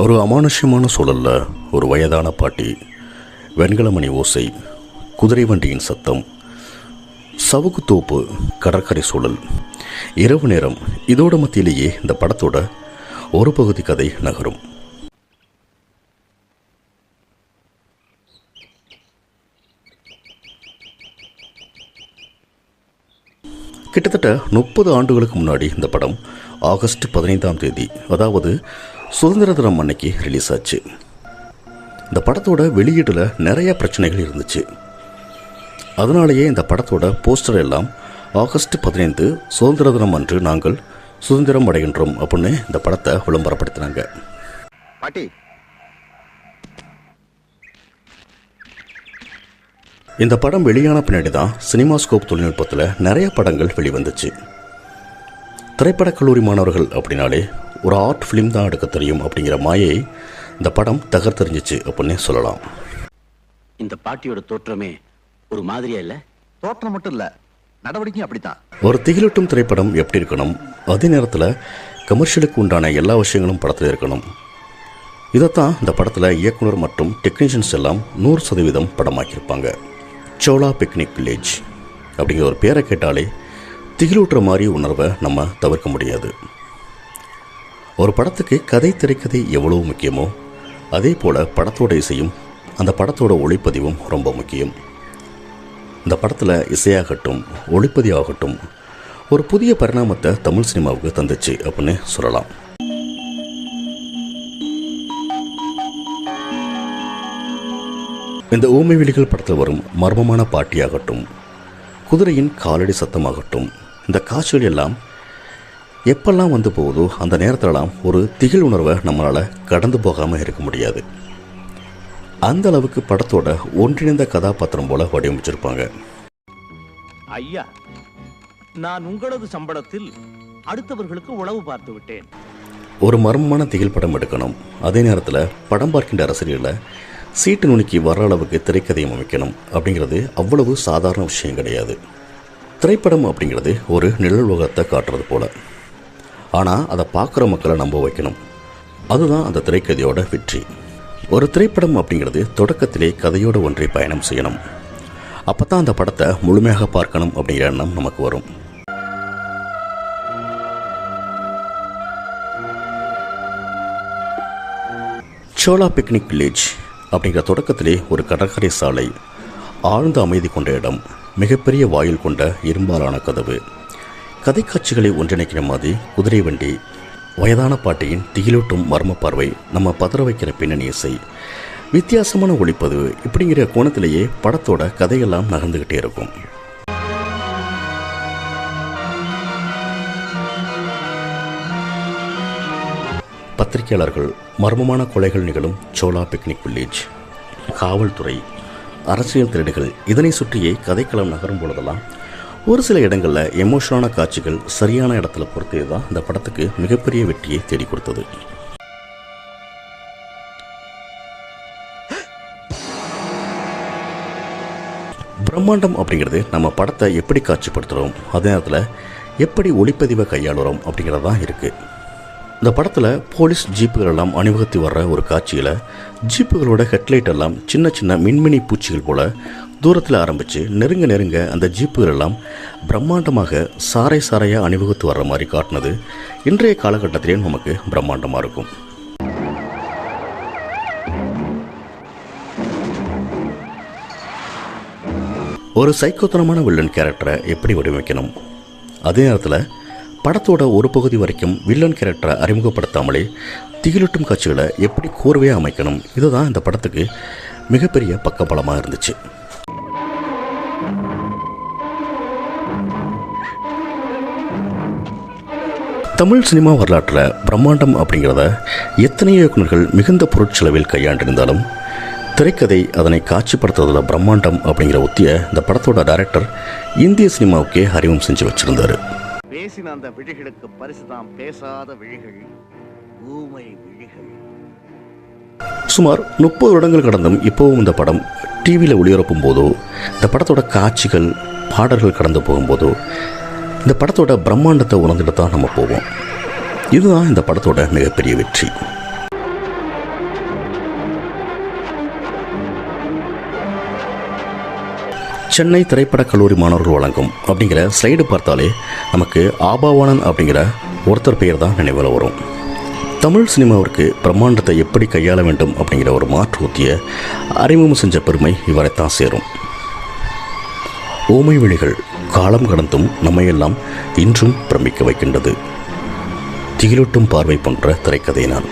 ஒரு அமானுஷ்யமான சூழல்ல ஒரு வயதான பாட்டி வெண்கலமணி ஓசை குதிரை வண்டியின் சத்தம் சவுக்குத்தோப்பு கடற்கரை சூழல். இரவு நேரம் இதோட மத்தியிலேயே இந்த படத்தோட ஒரு பகுதி கதை நகரும். கிட்டத்தட்ட முப்பது ஆண்டுகளுக்கு முன்னாடி இந்த படம் ஆகஸ்ட் பதினைந்தாம் தேதி அதாவது சுதந்திர தினம் அன்னைக்கு ரிலீஸ் ஆச்சு. இந்த படத்தோட வெளியீட்டில் நிறைய பிரச்சனைகள் இருந்துச்சு. அதனாலேயே இந்த படத்தோட போஸ்டர் எல்லாம் ஆகஸ்ட் பதினைந்து சுதந்திர தினம் அன்று நாங்கள் சுதந்திரம் அடைகின்றோம் அப்படின்னு இந்த படத்தை விளம்பரப்படுத்தினாங்க பாட்டி இந்த படம் வெளியான பின்னாடி தான் சினிமாஸ்கோப் தொழில்நுட்பத்தில் நிறைய படங்கள் வெளிவந்துச்சு. திரைப்படக் கல்லூரி மாணவர்கள் அப்படின்னாலே ஒரு ஆர்ட் ஃபிலிம் தான் எடுக்க தெரியும் அப்படிங்கிற மாயை இந்த படம் தகர்த்தெறிஞ்சிச்சு அப்படின்னு சொல்லலாம். இந்த பாட்டியோட தோற்றமே ஒரு மாதிரியா இல்ல? தோற்றம் மட்டும் இல்ல நடவடிக்கையும் அப்படித்தான். ஒரு திகிலூட்டும் திரைப்படம் எப்படி இருக்கணும்? அதே நேரத்தில் கமர்ஷியலுக்கு உண்டான எல்லா விஷயங்களும் படத்தில் இருக்கணும். இதைத்தான் இந்த படத்தில் இயக்குனர் மற்றும் டெக்னீஷியன்ஸ் எல்லாம் நூறு சதவீதம் படமாக்கியிருப்பாங்க. சோலா பிக்னிக் வில்லேஜ் அப்படிங்கிற ஒரு பேரை கேட்டாலே திகிலூட்டுற மாதிரி உணர்வை நம்ம தவிர்க்க முடியாது. ஒரு படத்துக்கு கதை திரைக்கதை எவ்வளவு முக்கியமோ அதே போல் படத்தோட இசையும் அந்த படத்தோட ஒளிப்பதிவும் ரொம்ப முக்கியம். இந்த படத்தில் இசையாகட்டும் ஒளிப்பதி ஆகட்டும் ஒரு புதிய பரிணாமத்தை தமிழ் சினிமாவுக்கு தந்துச்சு அப்படின்னு சொல்லலாம். இந்த ஊமை விழிகள் படத்தில் வரும் மர்மமான பாட்டியாகட்டும் குதிரையின் காலடி சத்தமாகட்டும் இந்த காட்சிகள் எல்லாம் எப்பெல்லாம் வந்து போகுதோ அந்த நேரத்திலலாம் ஒரு திகில் உணர்வை நம்மளால் கடந்து போகாமல் இருக்க முடியாது. அந்த அளவுக்கு படத்தோட ஒன்றிணைந்த கதாபாத்திரம் போல வடிவமைச்சிருப்பாங்க. ஐயா நான் உங்களது சம்பளத்தில் அடுத்தவர்களுக்கு உளவு பார்த்து விட்டேன். ஒரு மர்மமான திகில் படம் எடுக்கணும். அதே நேரத்தில் படம் பார்க்கின்ற அரசியலில் சீட்டு நுணுக்கி வர அளவுக்கு திரைக்கதையும் அமைக்கணும் அப்படிங்கிறது அவ்வளவு சாதாரண விஷயம் கிடையாது. திரைப்படம் அப்படிங்கிறது ஒரு நிழல் உலகத்தை காட்டுறது போல. ஆனால் அதை பார்க்குற மக்களை நம்ப வைக்கணும். அதுதான் அந்த திரைக்கதையோட வெற்றி. ஒரு திரைப்படம் அப்படிங்கிறது தொடக்கத்திலே கதையோடு ஒன்றை பயணம் செய்யணும். அப்போ தான் அந்த படத்தை முழுமையாக பார்க்கணும் அப்படிங்கிற எண்ணம் நமக்கு வரும். சோலா பிக்னிக் வில்லேஜ் அப்படிங்கிற தொடக்கத்திலே ஒரு கடற்கரை சாலை ஆழ்ந்த அமைதி கொண்ட இடம் மிகப்பெரிய வாயில் கொண்ட இரும்பாலான கதவு. கதை காட்சிகளை ஒன்றிணைக்கிற மாதிரி குதிரை வண்டி வயதான பாட்டியின் திகிலூட்டும் மர்ம பார்வை நம்ம பதற வைக்கிற பின்னணி இசை வித்தியாசமான ஒளிப்பதிவு இப்படிங்கிற கோணத்திலேயே படத்தோட கதையெல்லாம் நகர்ந்துக்கிட்டே இருக்கும். பத்திரிகையாளர்கள் மர்மமான கொலைகள் நிகழும் சோலா பிக்னிக் வில்லேஜ் காவல்துறை அரசியல் திருடுகள் இதனை சுற்றியே கதைக்களம் நகரும் பொழுதெல்லாம் ஒரு சில இடங்களில் எமோஷனான காட்சிகள் சரியான இடத்துல பொறுத்தே தான் இந்த படத்துக்கு மிகப்பெரிய வெற்றியை தேடி கொடுத்தது. பிரம்மாண்டம் அப்படிங்கிறது நம்ம படத்தை எப்படி காட்சிப்படுத்துகிறோம் அதே நேரத்தில் எப்படி ஒளிப்பதிவை கையாளுறோம் அப்படிங்கிறது தான் இருக்குது இந்த படத்தில் போலீஸ் ஜீப்புகள் எல்லாம் அணிவகுத்து வர்ற ஒரு காட்சியில் ஜீப்புகளோட ஹெட்லைட் எல்லாம் சின்ன சின்ன மின்மினி பூச்சிகள் போல தூரத்தில் ஆரம்பித்து நெருங்க நெருங்க அந்த ஜீப்புகள் எல்லாம் பிரம்மாண்டமாக சாறை சாறையாக அணிவகுத்து வர்ற மாதிரி காட்டினது இன்றைய காலகட்டத்திலே நமக்கு பிரம்மாண்டமாக இருக்கும். ஒரு சைக்கோத்தனமான வில்லன் கேரக்டரை எப்படி வடிவமைக்கணும்? அதே நேரத்தில் படத்தோட ஒரு பகுதி வரைக்கும் வில்லன் கேரக்டரை அறிமுகப்படுத்தாமலே திகிலூட்டும் காட்சிகளை எப்படி கோர்வையாக அமைக்கணும் இதுதான் இந்த படத்துக்கு மிகப்பெரிய பக்கபலமாக இருந்துச்சு. தமிழ் சினிமா வரலாற்றில் பிரம்மாண்டம் அப்படிங்கிறத எத்தனையோ இயக்குநர்கள் மிகுந்த பொருட்செலவில் கையாண்டிருந்தாலும் திரைக்கதை அதனை காட்சிப்படுத்துறதுல பிரம்மாண்டம் அப்படிங்கிற உத்தியை இந்த படத்தோட டைரக்டர் இந்திய சினிமாவுக்கே அறிமுகம் செஞ்சு வச்சுருந்தாரு. பேசின அந்த விழிகளுக்கு பரிசுதான் பேசாத விழிகள் ஊமை விழிகள். சுமார் முப்பது வருடங்கள் கடந்தும் இப்போவும் இந்த படம் டிவியில் ஒளிபரப்பும் போதோ இந்த படத்தோட காட்சிகள் பாடல்கள் கடந்து போகும்போதோ இந்த படத்தோட பிரம்மாண்டத்தை உணர்ந்துட்டு தான் நம்ம போவோம். இதுதான் இந்த படத்தோட மிகப்பெரிய வெற்றி. சென்னை திரைப்படக் கல்லூரி மாணவர்கள் வழங்கும் அப்படிங்கிற ஸ்லைடு பார்த்தாலே நமக்கு ஆபாவானன் அப்படிங்கிற ஒருத்தர் பெயர் தான் நினைவில் வரும். தமிழ் சினிமாவிற்கு பிரம்மாண்டத்தை எப்படி கையாள வேண்டும் அப்படிங்கிற ஒரு மாற்று ஊத்திய அறிமுகம் செஞ்ச பெருமை இவரைத்தான் சேரும். ஓமை விழிகள் காலம் கடந்தும் நம்மையெல்லாம் இன்றும் பிரமிக்க வைக்கின்றது. திகிலூட்டும் பார்வை போன்ற திரைக்கதையினால்.